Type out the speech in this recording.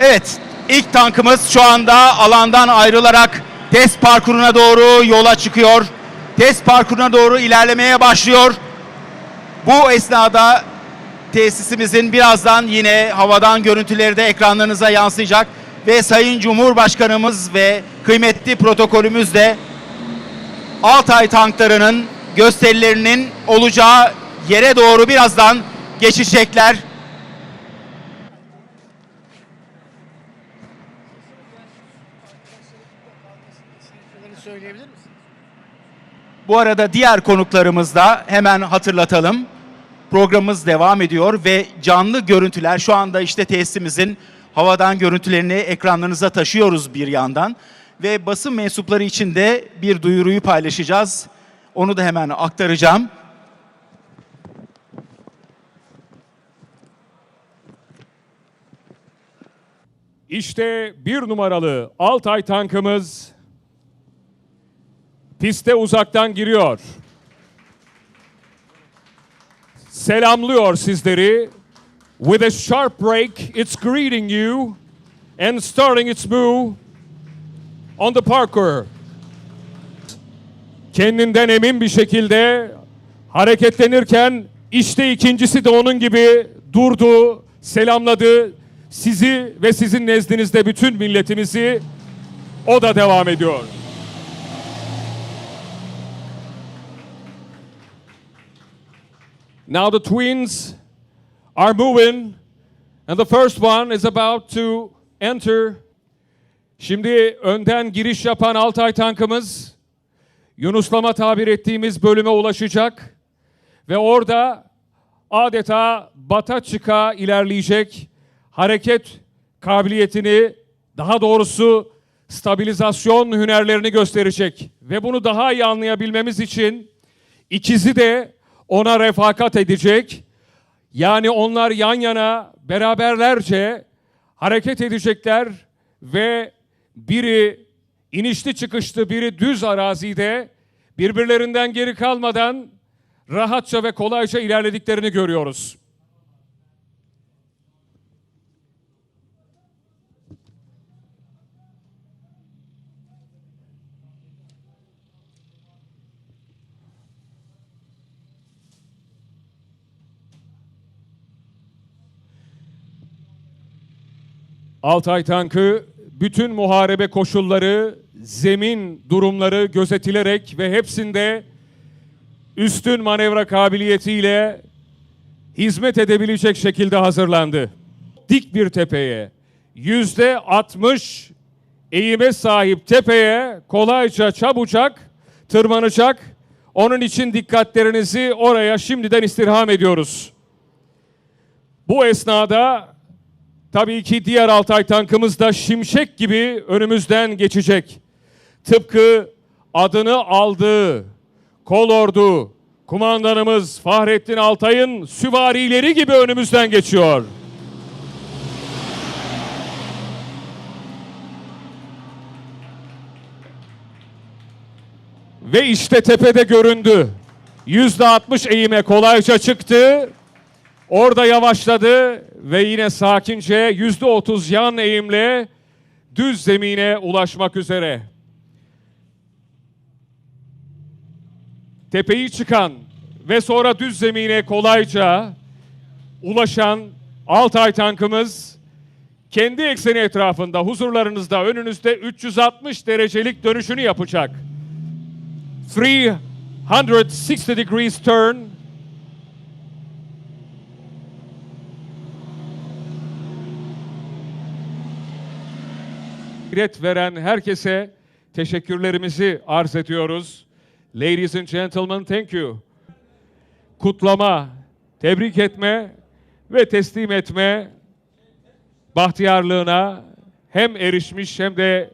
Evet, ilk tankımız şu anda alandan ayrılarak test parkuruna doğru yola çıkıyor. Test parkuruna doğru ilerlemeye başlıyor. Bu esnada tesisimizin birazdan yine havadan görüntüleri de ekranlarınıza yansıyacak. Ve Sayın Cumhurbaşkanımız ve kıymetli protokolümüz de Altay tanklarının gösterilerinin olacağı yere doğru birazdan geçecekler. Bu arada diğer konuklarımız da hemen hatırlatalım. Programımız devam ediyor ve canlı görüntüler şu anda işte tesisimizin havadan görüntülerini ekranlarınıza taşıyoruz bir yandan. Ve basın mensupları için de bir duyuruyu paylaşacağız. Onu da hemen aktaracağım. İşte bir numaralı Altay tankımız piste uzaktan giriyor. Selamlıyor sizleri. With a sharp brake, it's greeting you and starting its move on the parkour. Kendinden emin bir şekilde hareketlenirken işte ikincisi de onun gibi durdu, selamladı. Sizi ve sizin nezdinizde bütün milletimizi o da devam ediyor. Now the twins are moving and the first one is about to enter. Şimdi önden giriş yapan Altay tankımız Yunuslama tabir ettiğimiz bölüme ulaşacak ve orada adeta bata çıka ilerleyecek hareket kabiliyetini daha doğrusu stabilizasyon hünerlerini gösterecek ve bunu daha iyi anlayabilmemiz için ikizi de ona refakat edecek. Yani onlar yan yana beraberlerce hareket edecekler ve biri inişli çıkışlı, biri düz arazide birbirlerinden geri kalmadan rahatça ve kolayca ilerlediklerini görüyoruz. Altay tankı bütün muharebe koşulları, zemin durumları gözetilerek ve hepsinde üstün manevra kabiliyetiyle hizmet edebilecek şekilde hazırlandı. Dik bir tepeye, yüzde 60 eğime sahip tepeye kolayca çabucak tırmanacak. Onun için dikkatlerinizi oraya şimdiden istirham ediyoruz. Bu esnada Tabii ki diğer Altay tankımız da şimşek gibi önümüzden geçecek. Tıpkı adını aldığı kolordu kumandanımız Fahrettin Altay'ın süvarileri gibi önümüzden geçiyor. Ve işte tepede göründü. Yüzde altmış eğime kolayca çıktı. Orada yavaşladı ve yine sakince yüzde otuz yan eğimle düz zemine ulaşmak üzere. Tepeyi çıkan ve sonra düz zemine kolayca ulaşan Altay tankımız kendi ekseni etrafında huzurlarınızda önünüzde 360 derecelik dönüşünü yapacak. 360 degrees turn gayret veren herkese teşekkürlerimizi arz ediyoruz. Ladies and gentlemen, thank you. Kutlama, tebrik etme ve teslim etme bahtiyarlığına hem erişmiş hem de